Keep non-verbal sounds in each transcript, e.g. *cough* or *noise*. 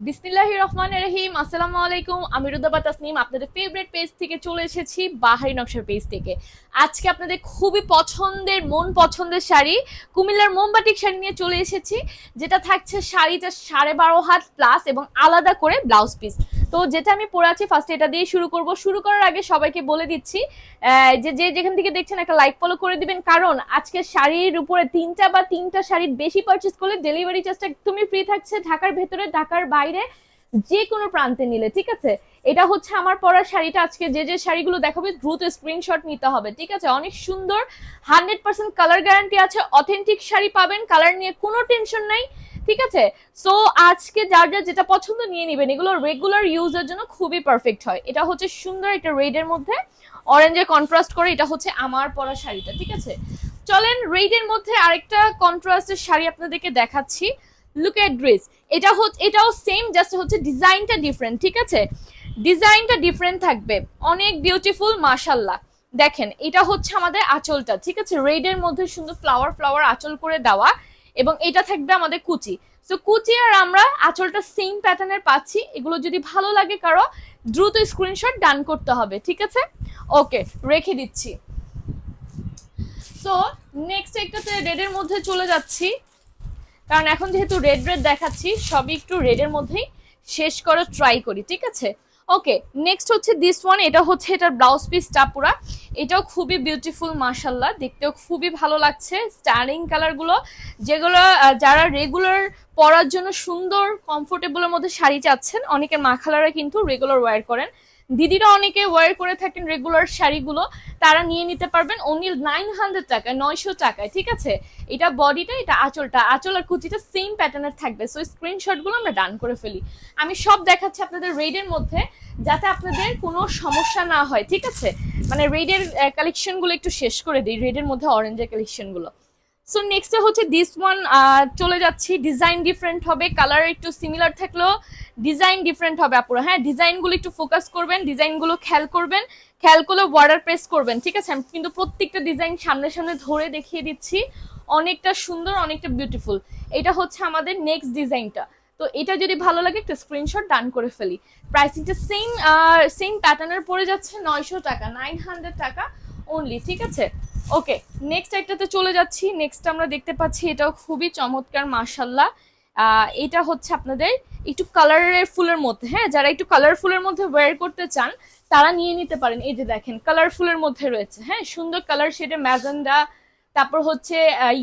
বিসমিল্লাহ রহমান রহিম, আসসালামু আলাইকুম। আমি রুদাবা তাসনিম, আপনাদের ফেভারিট পেজ থেকে চলে এসেছি বাহারি নকশার পেজ থেকে। আজকে আপনাদের খুবই পছন্দের, মন পছন্দের শাড়ি কুমিল্লার মোমবাটিক শাড়ি নিয়ে চলে এসেছি, যেটা থাকছে শাড়িটা সাড়ে বারো হাত প্লাস এবং আলাদা করে ব্লাউজ পিস তো যেটা আমি পরে ফার্স্ট এটা দিয়ে শুরু করব। শুরু করার আগে সবাইকে বলে দিচ্ছি যে যে যেখান থেকে দেখছেন একটা লাইক ফলো করে দিবেন। কারণ আজকে শাড়ির উপরে তিনটা বা তিনটা শাড়ির বেশি পারচেস করলে ডেলিভারি চার্জটা একদমই ফ্রি থাকছে ঢাকার ভেতরে, ঢাকার বাইরে, যে কোনো প্রান্তে নিলে, ঠিক আছে? এটা হচ্ছে আমার পরা শাড়িটা। আজকে যে যে শাড়িগুলো দেখাবে, দ্রুত স্ক্রিনশট নিতে হবে, ঠিক আছে? অনেক সুন্দর হান্ড্রেড পার্সেন্ট কালার গ্যারান্টি আছে অথেন্টিক শাড়ি পাবেন কালার নিয়ে কোনো টেনশন নাই। ঠিক আছে? সো আজকে যার যার যেটা পছন্দ নিয়ে নেবেন এগুলো রেগুলার ইউজের জন্য খুবই পারফেক্ট হয়। এটা হচ্ছে সুন্দর একটা রেডের মধ্যে অরেঞ্জে কন্ট্রাস্ট করে এটা হচ্ছে আমার পরা শাড়িটা, ঠিক আছে? চলেন রেডের মধ্যে আরেকটা কন্ট্রাস্টের শাড়ি আপনাদেরকে দেখাচ্ছি। লুক এট ড্রেস এটা হচ্ছে এটাও সেম জাস্ট হচ্ছে ডিজাইনটা ডিফারেন্ট ঠিক আছে? ডিজাইনটা ডিফারেন্ট থাকবে। অনেক বিউটিফুল মাশাল্লাহ দেখেন, এটা হচ্ছে আমাদের আঁচলটা, ঠিক আছে? রেডের মধ্যে সুন্দর ফ্লাওয়ার ফ্লাওয়ার আঁচল করে দেওয়া। এবং এটা থাকবে আমাদের কুচি। সো কুচি আর আমরা আঁচলটা সেম প্যাটার্নের পাচ্ছি। এগুলো যদি ভালো লাগে কারও, দ্রুত স্ক্রিনশট ডান করতে হবে, ঠিক আছে? ওকে রেখে দিচ্ছি। সো নেক্সট একটাতে রেডের মধ্যে চলে যাচ্ছি। কারণ এখন যেহেতু রেড রেড দেখাচ্ছি, সবই একটু রেডের মধ্যেই শেষ করার ট্রাই করি, ঠিক আছে? ওকে নেক্সট হচ্ছে দিস ওয়ান এটা হচ্ছে এটার ব্লাউজ পিসটা পুরা। এটাও খুবই বিউটিফুল মার্শাল্লাহ দেখতেও খুবই ভালো লাগছে। স্টারিং কালারগুলো যেগুলো যারা রেগুলার পরার জন্য সুন্দর কমফোর্টেবলের মধ্যে শাড়ি চাচ্ছেন অনেকের মাখালারা কিন্তু রেগুলার ওয়্যার করেন। দিদিরা অনেকে ওয়ার করে থাকেন রেগুলার শাড়িগুলো, তারা নিয়ে নিতে পারবেন অনলি নাইন হান্ড্রেড টাকায়, নয়শো টাকায়, ঠিক আছে? এটা বডিটা এটা আঁচলটা, আঁচল আর কুচিটা সেম প্যাটার্নের থাকবে। সো স্ক্রিনশটগুলো আমরা ডান করে ফেলি। আমি সব দেখাচ্ছি আপনাদের রেডের মধ্যে, যাতে আপনাদের কোনো সমস্যা না হয়, ঠিক আছে? মানে রেডের কালেকশনগুলো একটু শেষ করে দিই রেডের মধ্যে অরেঞ্জের কালেকশনগুলো সো নেক্সটে হচ্ছে দিস ওয়ান চলে যাচ্ছি। ডিজাইন ডিফারেন্ট হবে কালার একটু সিমিলার থাকলেও ডিজাইন ডিফারেন্ট হবে আপুরা। হ্যাঁ ডিজাইনগুলো একটু ফোকাস করবেন ডিজাইনগুলো খেয়াল করবেন। খেয়াল করলে বর্ডার প্রেস করবেন, ঠিক আছে? কিন্তু প্রত্যেকটা ডিজাইন সামনে সামনে ধরে দেখিয়ে দিচ্ছি। অনেকটা সুন্দর, অনেকটা বিউটিফুল এটা হচ্ছে আমাদের নেক্সট ডিজাইনটা তো এটা যদি ভালো লাগে, একটা স্ক্রিনশট ডান করে ফেলি। প্রাইসিংটা সেম সেম প্যাটার্নের পড়ে যাচ্ছে নয়শো টাকা নাইন হান্ড্রেড টাকা অনলি ঠিক আছে? ওকে নেক্সট একটাতে চলে যাচ্ছি। নেক্সট আমরা দেখতে পাচ্ছি, এটাও খুবই চমৎকার মার্শাল্লাহ এটা হচ্ছে আপনাদের একটু কালারের ফুলের মধ্যে হ্যাঁ? যারা একটু কালারফুলের মধ্যে ওয়্যার করতে চান, তারা নিয়ে নিতে পারেন। এই যে দেখেন কালারফুলের মধ্যে রয়েছে হ্যাঁ? সুন্দর কালার শেডে ম্যাজেন্ডা, তারপর হচ্ছে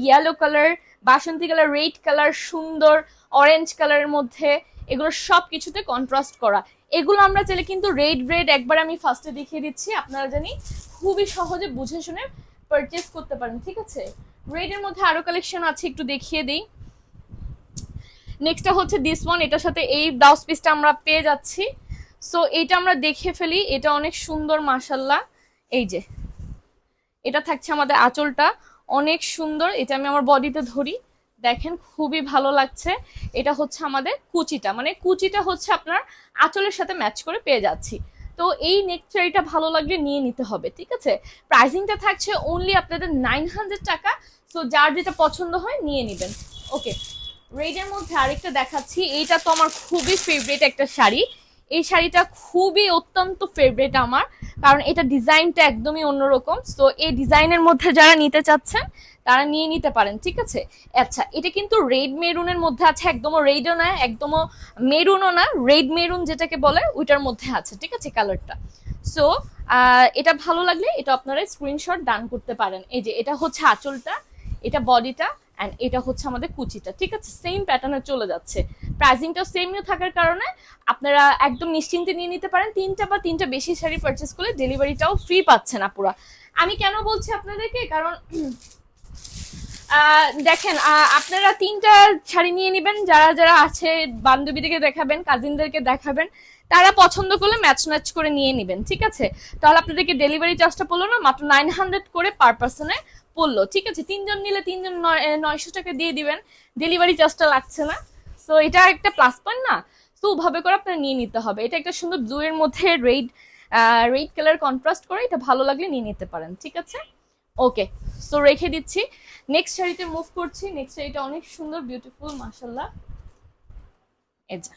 ইয়েলো কালার বাসন্তী কালার রেড কালার সুন্দর অরেঞ্জ কালারের মধ্যে, এগুলো সব কিছুতে কন্ট্রাস্ট করা। এগুলো আমরা চাইলে কিন্তু রেড রেড একবার আমি ফার্স্টে দেখিয়ে দিচ্ছি, আপনারা জানি খুবই সহজে বুঝে শুনে পারচেস করতে পারেন, ঠিক আছে? রেডের মধ্যে আরও কালেকশন আছে, একটু দেখিয়ে দিই। নেক্সটটা হচ্ছে দিস ওয়ান এটার সাথে এই ব্লাউজ পিসটা আমরা পেয়ে যাচ্ছি। সো এটা আমরা দেখে ফেলি, এটা অনেক সুন্দর মাসাল্লাহ এই যে, এটা থাকছে আমাদের আঁচলটা, অনেক সুন্দর। এটা আমি আমার বডিতে ধরি, দেখেন খুবই ভালো লাগছে। এটা হচ্ছে আমাদের কুচিটা মানে কুচিটা হচ্ছে আপনার আঁচলের সাথে ম্যাচ করে পেয়ে যাচ্ছি। তো এই নেকচারিটা ভালো লাগলে নিয়ে নিতে হবে, ঠিক আছে? প্রাইসিংটা থাকছে অনলি আপনাদের নাইন হান্ড্রেড টাকা সো যার যেটা পছন্দ হয় নিয়ে নেবেন। ওকে রেডের মধ্যে আরেকটা দেখাচ্ছি, এইটা তো আমার খুবই ফেভারিট একটা শাড়ি। এই শাড়িটা খুবই অত্যন্ত ফেভারিট আমার, কারণ এটা ডিজাইনটা একদমই অন্যরকম। সো এই ডিজাইনের মধ্যে যারা নিতে চাচ্ছেন তারা নিয়ে নিতে পারেন, ঠিক আছে? আচ্ছা এটা কিন্তু রেড মেরুনের মধ্যে আছে, একদমও রেডও না, একদমও মেরুনও না, রেড মেরুন যেটাকে বলে, ওইটার মধ্যে আছে, ঠিক আছে, কালারটা। সো এটা ভালো লাগলে এটা আপনারা স্ক্রিনশট ডান করতে পারেন। এই যে, এটা হচ্ছে আঁচলটা, এটা বডিটা অ্যান্ড এটা হচ্ছে আমাদের কুচিটা, ঠিক আছে? সেম প্যাটার্নে চলে যাচ্ছে। প্রাইসিংটা সেমই থাকার কারণে আপনারা একদম নিশ্চিন্তে নিয়ে নিতে পারেন। তিনটা বা তিনটা বেশি শাড়ি পারচেস করলে ডেলিভারিটাও ফ্রি পাচ্ছেন আপুরা। আমি কেন বলছি আপনাদেরকে? কারণ দেখেন আপনারা তিনটা শাড়ি নিয়ে নেবেন। যারা যারা আছে বান্ধবীদেরকে দেখাবেন কাজিনদেরকে দেখাবেন, তারা পছন্দ করলে ম্যাচ ম্যাচ করে নিয়ে নেবেন, ঠিক আছে? তাহলে আপনাদেরকে ডেলিভারি চার্জটা পড়ল না, মাত্র নাইন হান্ড্রেড করে পার পার্সনে পড়ল, ঠিক আছে? তিনজন নিলে তিনজন নয়- নয়শো টাকা দিয়ে দিবেন। ডেলিভারি চার্জটা লাগছে না। সো এটা একটা প্লাস পয়েন্ট না? তো ওভাবে করে আপনার নিয়ে নিতে হবে। এটা একটা সুন্দর এর মধ্যে রেড রেড কালার কন্ট্রাস্ট করে এটা ভালো লাগলে নিয়ে নিতে পারেন, ঠিক আছে? ওকে সো রেখে দিচ্ছি। নেক্সট শাড়িতে মুভ করছি। নেক্সট শাড়িটা অনেক সুন্দর বিউটিফুল মাশাল্লাহ এই যা।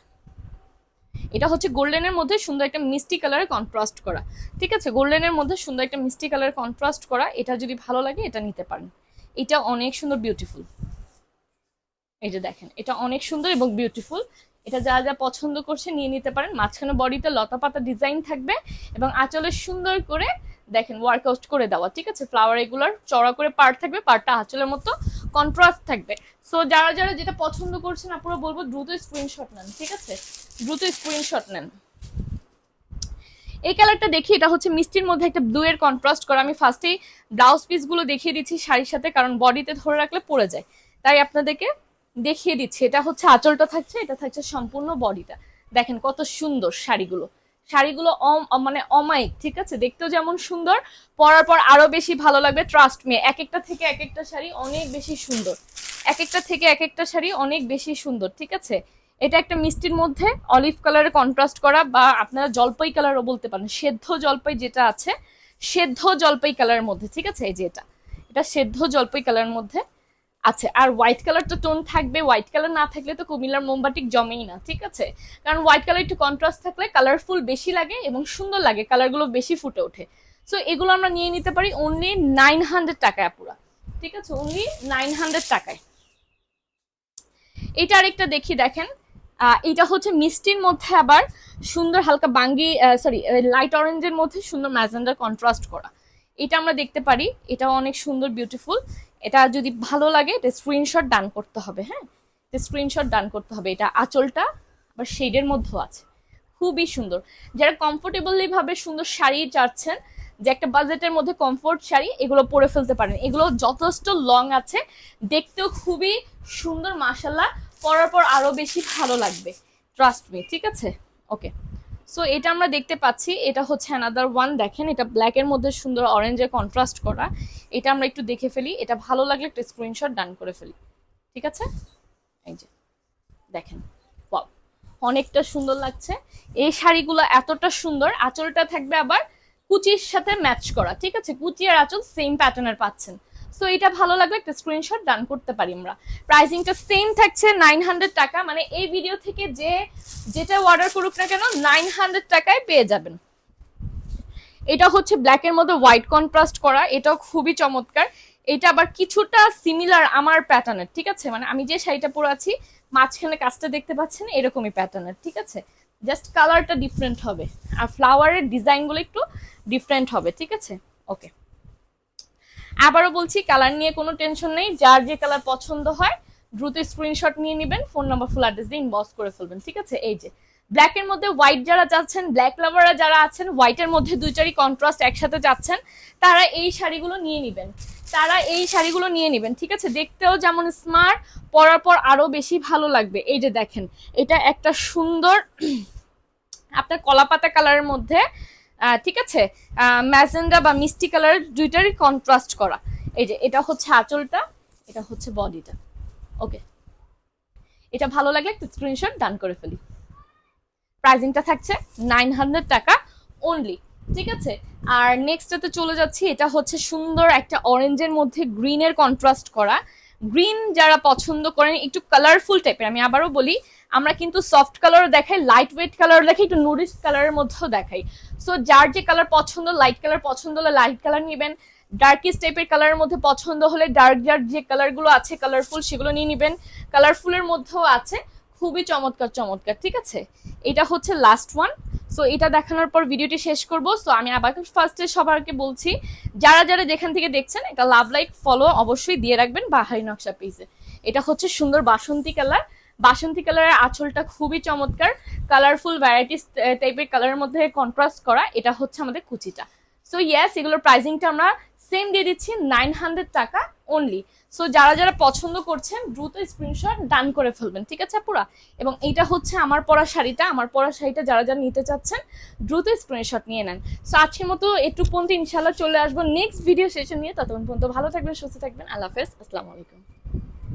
এটা হচ্ছে গোল্ডেনের মধ্যে সুন্দর একটা মিষ্টি কালারে কন্ট্রাস্ট করা। ঠিক আছে? গোল্ডেনের মধ্যে সুন্দর একটা মিষ্টি কালারে কন্ট্রাস্ট করা। এটা যদি ভালো লাগে, এটা নিতে পারেন। এটা অনেক সুন্দর বিউটিফুল এই যে দেখেন, এটা অনেক সুন্দর এবং বিউটিফুল এটা যা যা পছন্দ করছে, নিয়ে নিতে পারেন। মাঝখানে বডিতে লতা পাতা ডিজাইন থাকবে এবং আঁচলে সুন্দর করে দেখেন ওয়ার্কআউট করে দেওয়া, ঠিক আছে? ফ্লাওয়ার এগুলোর চড়া করে পার্ট থাকবে পার্টটা আঁচলের মতো কন্ট্রাস্ট থাকবে। সো যারা যারা যেটা পছন্দ করছেন আপনারা বলব দ্রুত স্ক্রিনশট নেন, ঠিক আছে? দ্রুত স্ক্রিনশট নেন। এই কালারটা দেখি, এটা হচ্ছে মিষ্টির মধ্যে একটা ব্লু এর কন্ট্রাস্ট করা। আমি ফার্স্টেই ব্লাউজ পিসগুলো দেখিয়ে দিচ্ছি শাড়ির সাথে, কারণ বডিতে ধরে রাখলে পড়ে যায়। তাই আপনাদেরকে দেখিয়ে দিচ্ছি, এটা হচ্ছে আঁচলটা থাকছে, এটা থাকছে সম্পূর্ণ বডিটা দেখেন কত সুন্দর শাড়িগুলো। শাড়িগুলো মানে অমায়িক, ঠিক আছে? দেখতেও যেমন সুন্দর, পরার পর আরও বেশি ভালো লাগবে ট্রাস্ট মে এক একটা থেকে এক একটা শাড়ি অনেক বেশি সুন্দর। এক একটা থেকে এক একটা শাড়ি অনেক বেশি সুন্দর, ঠিক আছে? এটা একটা মিষ্টির মধ্যে অলিভ কালারে কন্ট্রাস্ট করা বা আপনারা জলপাই কালারও বলতে পারেন, সেদ্ধ জলপাই যেটা আছে, সেদ্ধ জলপাই কালারের মধ্যে, ঠিক আছে? এই যে এটা এটা সেদ্ধ জলপাই কালারের মধ্যে আছে। আর হোয়াইট কালার তো টোন থাকবে হোয়াইট কালার না থাকলে তো কুমিল্লার মোমবাটিক জমেই না, ঠিক আছে? কারণ হোয়াইট কালার একটু কন্ট্রাস্ট থাকলে কালারফুল বেশি লাগে এবং সুন্দর লাগে কালারগুলো বেশি ফুটে ওঠে। সো এগুলো আমরা নিয়ে নিতে পারি অনলি নাইন হান্ড্রেড টাকায় পুরা, ঠিক আছে? অনলি নাইন হান্ড্রেড টাকায়। এটা আরেকটা দেখি, দেখেন। এটা হচ্ছে মিষ্টির মধ্যে আবার সুন্দর হালকা বাঙ্গি সরি লাইট অরেঞ্জের মধ্যে সুন্দর ম্যাজেন্ডার কন্ট্রাস্ট করা। এটা আমরা দেখতে পারি, এটাও অনেক সুন্দর বিউটিফুল এটা যদি ভালো লাগে, এটা স্ক্রিনশট ডান করতে হবে হ্যাঁ? স্ক্রিনশট ডান করতে হবে। এটা আঁচলটা, আবার শেডের মধ্যেও আছে। খুবই সুন্দর। যারা কমফোর্টেবলি ভাবে সুন্দর শাড়ি চাচ্ছেন, যে একটা বাজেটের মধ্যে কমফোর্ট শাড়ি, এগুলো পরে ফেলতে পারেন। এগুলো যথেষ্ট লং আছে। দেখতেও খুবই সুন্দর মাসাল্লাহ পরার পর আরও বেশি ভালো লাগবে। ট্রাস্ট মি ঠিক আছে? ওকে সো এটা আমরা দেখতে পাচ্ছি, এটা হচ্ছে অ্যানাদার ওয়ান দেখেন, এটা ব্ল্যাক এর মধ্যে সুন্দর অরেঞ্জের কন্ট্রাস্ট করা। এটা আমরা একটু দেখে ফেলি, এটা ভালো লাগলে একটা স্ক্রিনশট ডান করে ফেলি। ঠিক আছে? এই যে, দেখেন অনেকটা সুন্দর লাগছে। এই শাড়িগুলো এতটা সুন্দর, আঁচলটা থাকবে আবার কুচির সাথে ম্যাচ করা। ঠিক আছে? কুচি আর আঁচল সেম প্যাটার্নের পাচ্ছেন। সো এটা ভালো লাগলে একটা স্ক্রিনশট ডান করতে পারি আমরা। প্রাইসিংটা সেম থাকছে নাইন হান্ড্রেড টাকা মানে এই ভিডিও থেকে যে, যেটা অর্ডার করুক না কেন নাইন হান্ড্রেড টাকায় পেয়ে যাবেন। এটা হচ্ছে ব্ল্যাকের মধ্যে হোয়াইট কন্ট্রাস্ট করা, এটাও খুবই চমৎকার। এটা আবার কিছুটা সিমিলার আমার প্যাটার্নের ঠিক আছে? মানে আমি যে শাড়িটা পরে আছি, মাঝখানে কাজটা দেখতে পাচ্ছেন, এরকমই প্যাটার্নের ঠিক আছে? জাস্ট কালারটা ডিফারেন্ট হবে, আর ফ্লাওয়ারের ডিজাইনগুলো একটু ডিফারেন্ট হবে, ঠিক আছে? ওকে আবারও বলছি কালার নিয়ে কোনো টেনশন নেই, যার যে কালার পছন্দ হয়, দ্রুত স্ক্রিনশট নিয়ে নেবেন ফোন নাম্বার ফুল অ্যাড্রেস দিয়ে ইনবক্স করে ফেলবেন, ঠিক আছে? এই যে ব্ল্যাক এর মধ্যে হোয়াইট যারা যাচ্ছেন ব্ল্যাক লাভাররা যারা আছেন হোয়াইটের মধ্যে দুই চারি কন্ট্রাস্ট একসাথে যাচ্ছেন, তারা এই শাড়িগুলো নিয়ে নেবেন, তারা এই শাড়িগুলো নিয়ে নেবেন, ঠিক আছে? দেখতেও যেমন স্মার্ট পরার পর আরও বেশি ভালো লাগবে। এই যে দেখেন, এটা একটা সুন্দর, *clears throat* আপনার কলাপাতা কালারের মধ্যে ঠিক আছে? ম্যাজেন্ডা বা মিষ্টি কালারের দুইটারই কন্ট্রাস্ট করা। এই যে, এটা হচ্ছে আঁচলটা, এটা হচ্ছে বডিটা। ওকে এটা ভালো লাগলে একটু স্ক্রিনশট ডান করে ফেলি। প্রাইজিংটা থাকছে নাইন হান্ড্রেড টাকা অনলি ঠিক আছে? আর নেক্সটটাতে চলে যাচ্ছি, এটা হচ্ছে সুন্দর একটা অরেঞ্জের মধ্যে গ্রিনের কন্ট্রাস্ট করা। গ্রিন যারা পছন্দ করেন, একটু কালারফুল টাইপের আমি আবারও বলি, আমরা কিন্তু সফট কালারও দেখাই লাইট ওয়েট কালার দেখাই, একটু নুরিশ কালারের মধ্যেও দেখাই। সো যার যে কালার পছন্দ লাইট কালার পছন্দ হলে লাইট কালার নেবেন। ডার্কিস টাইপের কালারের মধ্যে পছন্দ হলে ডার্ক যার যে কালারগুলো আছে কালারফুল সেগুলো নিয়ে নেবেন। কালারফুলের মধ্যেও আছে, খুবই চমৎকার চমৎকার, ঠিক আছে? এটা হচ্ছে লাস্ট ওয়ান সো এটা দেখানোর পর ভিডিওটি শেষ করব। সো আমি আবার ফার্স্টে সবারকে বলছি, যারা যারা যেখান থেকে দেখছেন, একটা লাভ লাইক ফলো অবশ্যই দিয়ে রাখবেন বাহারি নকশা পেজে এটা হচ্ছে সুন্দর বাসন্তী কালার বাসন্তী কালারের আঁচলটা খুবই চমৎকার। কালারফুল ভ্যারাইটিস টাইপের কালারের মধ্যে কন্ট্রাস্ট করা। এটা হচ্ছে আমাদের কুচিটা। সো ইয়েস এগুলোর প্রাইসিংটা আমরা সেম দিয়ে দিচ্ছি নাইন হান্ড্রেড টাকা। অনলি সো যারা যারা পছন্দ করছেন, দ্রুত স্ক্রিনশট ডান করে ফেলবেন, ঠিক আছে পুরা এবং এইটা হচ্ছে আমার পরা শাড়িটা, আমার পরা শাড়িটা যারা যারা নিতে চাচ্ছেন, দ্রুত স্ক্রিনশট নিয়ে নেন। সো আজকের মতো একটু পর্যন্ত ইনশাল্লাহ চলে আসব নেক্সট ভিডিও সেশন নিয়ে। ততক্ষণ পর্যন্ত ভালো থাকবেন, সুস্থ থাকবেন। আল্লাহ হাফেজ, আসসালামু আলাইকুম।